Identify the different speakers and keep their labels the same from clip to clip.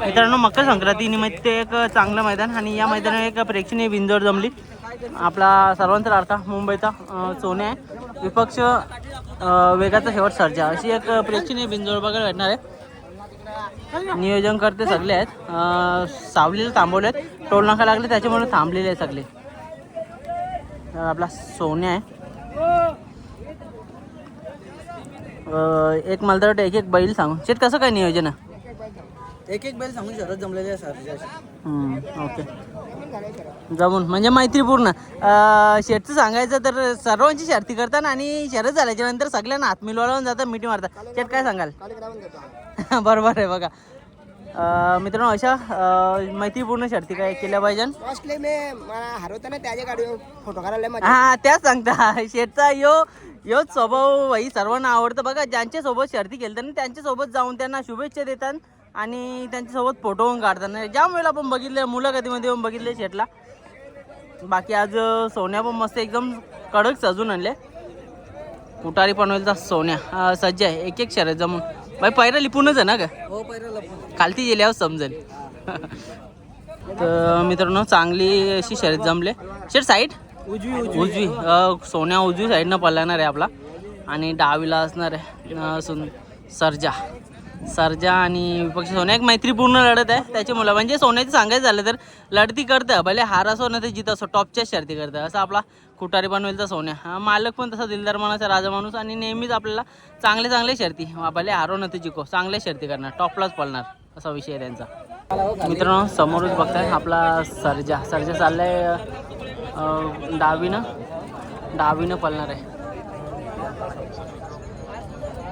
Speaker 1: मित्रांनो मकर संक्रांतीनिमित्त एक चांगलं मैदान आणि या मैदानात एक प्रेक्षणीय बिंजोड जमली. आपला सर्वांचा अर्थ मुंबईचा सोने आहे. विपक्ष वेगाचा शेवट सर्जा. अशी एक प्रेक्षणीय बिंजोड बघायला भेटणार आहे. नियोजन करते सगळे आहेत. सावलीला थांबवले आहेत. टोल नाका लागले त्याच्यामुळे थांबलेले आहे सगळे. आपला सोने आहे. एक मला तर एक एक बैल सांगू. शेत कसं काय नियोजन आहे?
Speaker 2: एक एक बैल सांगून शरद जमलेले सर
Speaker 1: ओके. जमून. म्हणजे मैत्रीपूर्ण. शेटचं सांगायचं तर सर्वांची शर्ती करतात आणि शर्यत झाल्याच्यानंतर सगळ्यांना हात मिळवून जातात मिठी मारतात. शेट काय सांगाल? बरोबर आहे बघा. अं, मित्रांनो अशा अं, मैत्रीपूर्ण शर्ती काय केल्या पाहिजे?
Speaker 2: फर्स्टले मी मला हरवताना त्याच्या गाडी फोटो काढायला मजा
Speaker 1: हा त्याच सांगता. शेटचा यो योच स्वभाव भाई सर्वांना आवडतं. बघा ज्यांच्या सोबत शर्ती ना त्यांच्यासोबत जाऊन त्यांना शुभेच्छा देतात. आणि त्यांच्यासोबत फोटो पण काढतात ज्या वेळेला आपण बघितले मुलाखतीमध्ये पण बघितले शेटला बाकी आज सोन्या पण मस्त एकदम कडक सजून आणले. कुटारी पनवेलचा सोन्या. सज्ज आहे. एक एक शर्यत जमून. भाई पहिला लिपूनच आहे ना का
Speaker 2: हो
Speaker 1: खालती गेल्यावर समजेल. तर मित्रांनो चांगली अशी शर्यत जमले. शेट साईड
Speaker 2: उजवी
Speaker 1: उजवी. सोन्या उजवी साईडनं पळणार आहे आपला. आणि डावीला असणार आहे सुन सर्जा. सरजा आणि विपक्ष सोन्या एक मैत्रीपूर्ण लढत आहे. त्याची मुलं म्हणजे सोन्याचं सांगायचं झालं तर लढती करतं. भले हार असो ना ते जित असो टॉपच्या शर्ती करतं. असं आपला कुटारी तर सोन्या. हा मालक पण तसा दिलदार मनाचा राजा माणूस आणि नेहमीच आपल्याला चांगले चांगले शर्ती. भले हारो न ते जिको चांगल्या शर्ती करणार टॉपलाच पळणार असा विषय आहे त्यांचा. मित्रांनो समोरच बघताय आपला सर्जा. सर्जा चाललाय डावीनं. डावीनं पळणार आहे.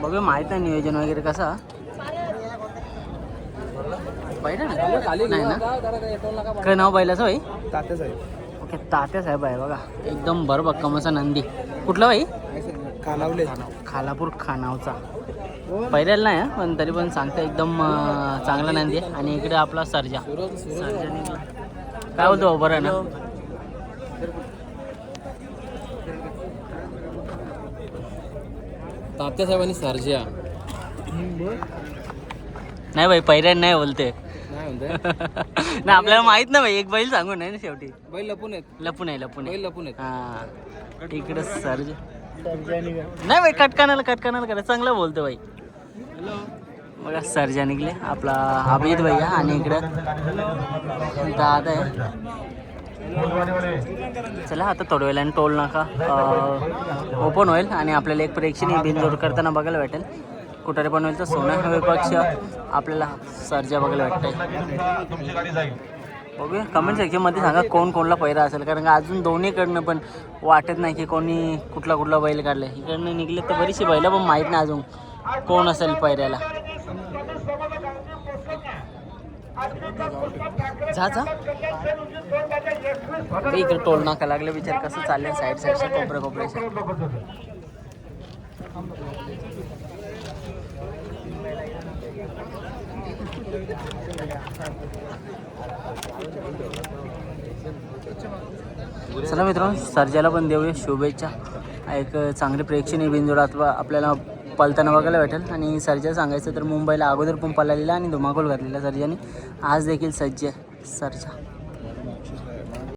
Speaker 1: बघूया माहीत नाही नियोजन वगैरे कसं. नाही ना? काय नाव बैलाचं भाई?
Speaker 2: तात्याच आहे.
Speaker 1: ओके तात्या साहेब आहे बघा. एकदम बरं भक्कमचा नंदी. कुठला भाई?
Speaker 2: कालावले
Speaker 1: खालापूर खानावचा. पहिल्याला नाही हं, पण तरी पण सांगता एकदम चांगला नंदी आहे. आणि इकडे आपला सर्जा. सर्जा. काय बोलतो बरं आहे ना?
Speaker 3: तात्यासाहेबांनी सर्जिया
Speaker 1: नाही भाई पहिल्यान नाही बोलते.
Speaker 3: नाही म्हणते?
Speaker 1: नाही आपल्याला माहीत नाही भाई एक बैल सांगू नाही ना शेवटी.
Speaker 3: बैल लपून आहेत.
Speaker 1: लपून आहे लपून आहे.
Speaker 3: बैल लपून आहेत.
Speaker 1: हा. इकडे सर्ज नाही भाई कटकानाला कटकानाला करा. चांगलं बोलतो भाई. बघा सर्जा निघले. आपला अभिजित भैया आणि इकडे दादा आहे? चला आता थोड्या वेळाने टोल नाका. ओपन होईल आणि आपल्याला एक प्रेक्षणीय बिनजोड करताना बघायला भेटेल. कुठारे पण होईल तर सोन्या हा विपक्ष आपल्याला सर्जा बघायला वाटतंय ओके कमेंट सेक्शनमध्ये सांगा कोण कोणला पहिरा असेल. कारण का अजून दोन्हीकडनं पण वाटत नाही की कोणी कुठला कुठला बैल काढला इकडनं निघले तर बरीचशी बैलं पण माहीत नाही अजून कोण असेल पहिऱ्याला. जा जा. इकडे टोल नाका लागले. विचार कसं चालले साईड साईडच्या कोपऱ्या कोपऱ्याच्या चला मित्रांनो सर्जाला पण देऊया शुभेच्छा. एक चांगली प्रेक्षणीय बिंदूड अथवा आपल्याला पलताना बघायला भेटेल. आणि सर्जा सांगायचं तर मुंबईला अगोदर पण पळालेला आणि धुमाकूल घातलेला सर्जाने. आज देखील सज्ज आहे सर्जा.